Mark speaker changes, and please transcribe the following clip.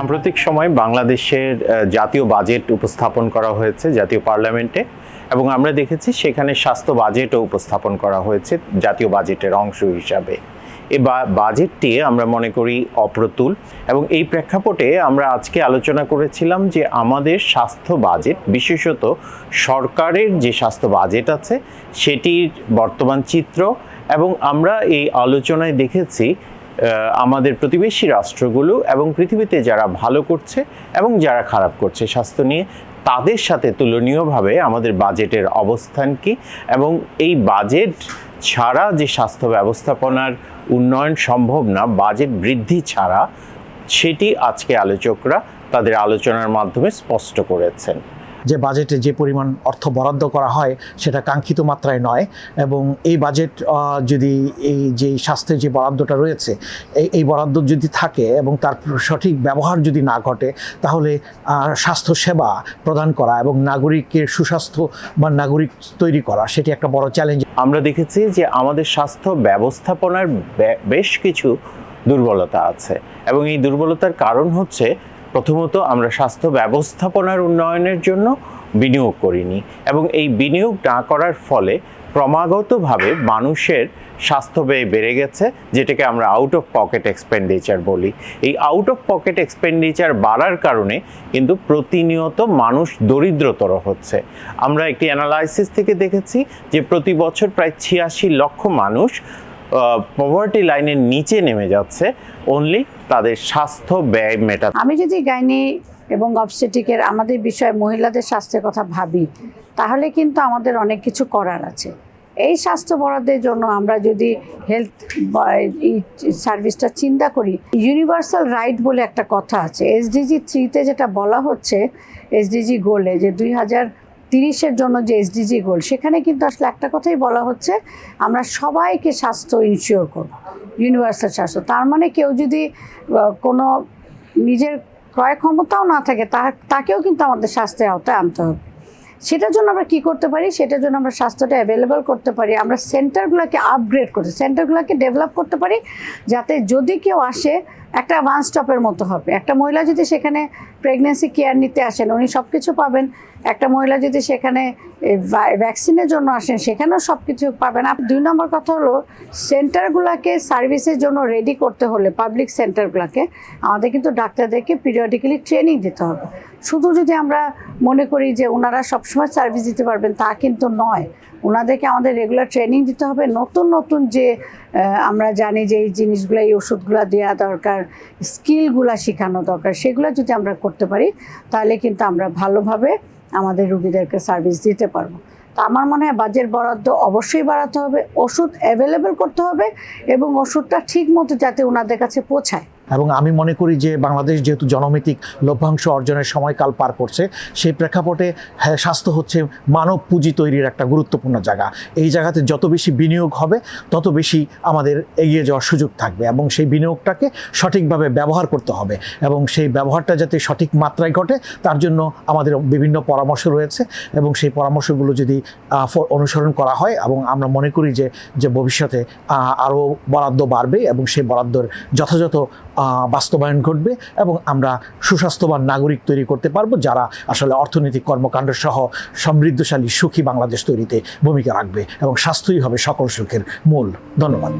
Speaker 1: সাম্প্রতিক সময় বাংলাদেশের জাতীয় বাজেট উপস্থাপন করা হয়েছে জাতীয় পার্লামেন্টে, এবং আমরা দেখেছি সেখানে স্বাস্থ্য বাজেটও উপস্থাপন করা হয়েছে জাতীয় বাজেটের অংশ হিসাবে। এ বাজেটটি আমরা মনে করি অপ্রতুল, এবং এই প্রেক্ষাপটে আমরা আজকে আলোচনা করেছিলাম যে আমাদের স্বাস্থ্য বাজেট, বিশেষত সরকারের যে স্বাস্থ্য বাজেট আছে, সেটির বর্তমান চিত্র, এবং আমরা এই আলোচনায় দেখেছি আমাদের প্রতিবেশী রাষ্ট্রগুলো এবং পৃথিবীতে যারা ভালো করছে এবং যারা খারাপ করছে স্বাস্থ্য নিয়ে, তাদের সাথে তুলনীয়ভাবে আমাদের বাজেটের অবস্থান কি? এবং এই বাজেট ছাড়া যে স্বাস্থ্য ব্যবস্থাপনার উন্নয়ন সম্ভব না, বাজেট বৃদ্ধি ছাড়া, সেটি আজকে আলোচকরা তাদের আলোচনার মাধ্যমে স্পষ্ট করেছেন।
Speaker 2: যে বাজেটে যে পরিমাণ অর্থ বরাদ্দ করা হয় সেটা কাঙ্ক্ষিত মাত্রায় নয় এবং এই বাজেট যদি এই যে স্বাস্থ্যের যে বরাদ্দটা রয়েছে, এই বরাদ্দ যদি থাকে এবং তার সঠিক ব্যবহার যদি না ঘটে, তাহলে স্বাস্থ্য সেবা প্রদান করা এবং নাগরিকের সুস্বাস্থ্য বা নাগরিক তৈরি করা সেটি একটা বড় চ্যালেঞ্জ
Speaker 1: আমরা দেখেছি যে আমাদের স্বাস্থ্য ব্যবস্থাপনার বেশ কিছু দুর্বলতা আছে এবং এই দুর্বলতার কারণ হচ্ছে প্রথমত আমরা স্বাস্থ্য ব্যবস্থাপনার উন্নয়নের জন্য বিনিয়োগ করিনি এবং এই বিনিয়োগ না করার ফলে ক্রমাগতভাবে মানুষের স্বাস্থ্য ব্যয় বেড়ে গেছে, যেটাকে আমরা আউট অফ পকেট এক্সপেন্ডিচার বলি। এই আউট অফ পকেট এক্সপেন্ডিচার বাড়ার কারণে কিন্তু প্রতিনিয়ত মানুষ দরিদ্রতর হচ্ছে। আমরা একটি অ্যানালাইসিস থেকে দেখেছি যে প্রতি বছর প্রায় ছিয়াশি লক্ষ মানুষ পভার্টি লাইনের নিচে নেমে যাচ্ছে অনলি তাদের স্বাস্থ্য ব্যয় মেটা
Speaker 3: আমি যদি গাইনি এবং অবস্টেটিকের আমাদের বিষয়ে মহিলাদের স্বাস্থ্যের কথা ভাবি, তাহলে কিন্তু আমাদের অনেক কিছু করার আছে। এই স্বাস্থ্য বরাদ্দের জন্য আমরা যদি হেলথ সার্ভিসটা চিন্তা করি ইউনিভার্সাল রাইট বলে একটা কথা আছে। এসডিজি থ্রিতে যেটা বলা হচ্ছে এসডিজি গোলে যে দুই হাজার তিরিশের জন্য যে এসডিজি গোল, সেখানে কিন্তু আসলে একটা কথাই বলা হচ্ছে, আমরা সবাইকে স্বাস্থ্য ইনশিওর করব ইউনিভার্সাল স্বাস্থ্য। তার মানে কেউ যদি কোনো নিজের ক্রয় ক্ষমতাও না থাকে তাকেও কিন্তু আমাদের স্বাস্থ্যের আওতায় আনতে হবে। সেটার জন্য আমরা কি করতে পারি? সেটার জন্য আমরা স্বাস্থ্যটা অ্যাভেলেবল করতে পারি। আমরা সেন্টারগুলোকে আপগ্রেড করতে সেন্টারগুলোকে ডেভেলপ করতে পারি, যাতে যদি কেউ আসে একটা ওয়ান স্টপের মতো হবে। একটা মহিলা যদি সেখানে প্রেগনেন্সি কেয়ার নিতে আসেন, উনি সব কিছু পাবেন। একটা মহিলা যদি সেখানে ভ্যাকসিনের জন্য আসেন, সেখানেও সব কিছু পাবেন। আর দুই নম্বর কথা হলো সেন্টারগুলোকে সার্ভিসের জন্য রেডি করতে হলে পাবলিক সেন্টারগুলোকে আমাদের কিন্তু ডাক্তারদেরকে পিরিয়ডিক্যালি ট্রেনিং দিতে হবে। শুধু যদি আমরা মনে করি যে ওনারা সবসময় সার্ভিস দিতে পারবেন, তা কিন্তু নয়। ওনাদেরকে আমাদের রেগুলার ট্রেনিং দিতে হবে। নতুন নতুন যে আমরা জানি যে এই জিনিসগুলো, এই ওষুধগুলো দেওয়া দরকার স্কিলগুলো শেখানো দরকার, সেগুলো যদি আমরা করতে পারি, তাহলে কিন্তু আমরা ভালোভাবে আমাদের রুগীদেরকে সার্ভিস দিতে পারব। তা আমার মনে হয় বাজেট বরাদ্দ অবশ্যই বাড়াতে হবে, ওষুধ অ্যাভেলেবেল করতে হবে এবং ওষুধটা ঠিক মতো যাতে ওনাদের কাছে পৌঁছায়।
Speaker 2: এবং আমি মনে করি যে বাংলাদেশ যেহেতু জনমিতিক, লভ্যাংশ অর্জনের সময়কাল পার করছে, সেই প্রেক্ষাপটে হ্যাঁ স্বাস্থ্য হচ্ছে মানব পুঁজি তৈরির একটা গুরুত্বপূর্ণ জায়গা। এই জায়গাতে যত বেশি বিনিয়োগ হবে, তত বেশি আমাদের এগিয়ে যাওয়ার সুযোগ থাকবে এবং সেই বিনিয়োগটাকে সঠিকভাবে ব্যবহার করতে হবে এবং সেই ব্যবহারটা যাতে সঠিক মাত্রায় ঘটে, তার জন্য আমাদের বিভিন্ন পরামর্শ রয়েছে এবং সেই পরামর্শগুলো যদি অনুসরণ করা হয় এবং আমরা মনে করি যে যে ভবিষ্যতে আরও বরাদ্দ বাড়বে এবং সেই বরাদ্দর যথাযথ বাস্তবায়ন ঘটবে এবং আমরা সুস্বাস্থ্যবান নাগরিক তৈরি করতে পারব যারা আসলে অর্থনৈতিক কর্মকাণ্ড সহ সমৃদ্ধশালী সুখী বাংলাদেশ তৈরিতে ভূমিকা রাখবে এবং স্বাস্থ্যই হবে সকল সুখের মূল। ধন্যবাদ।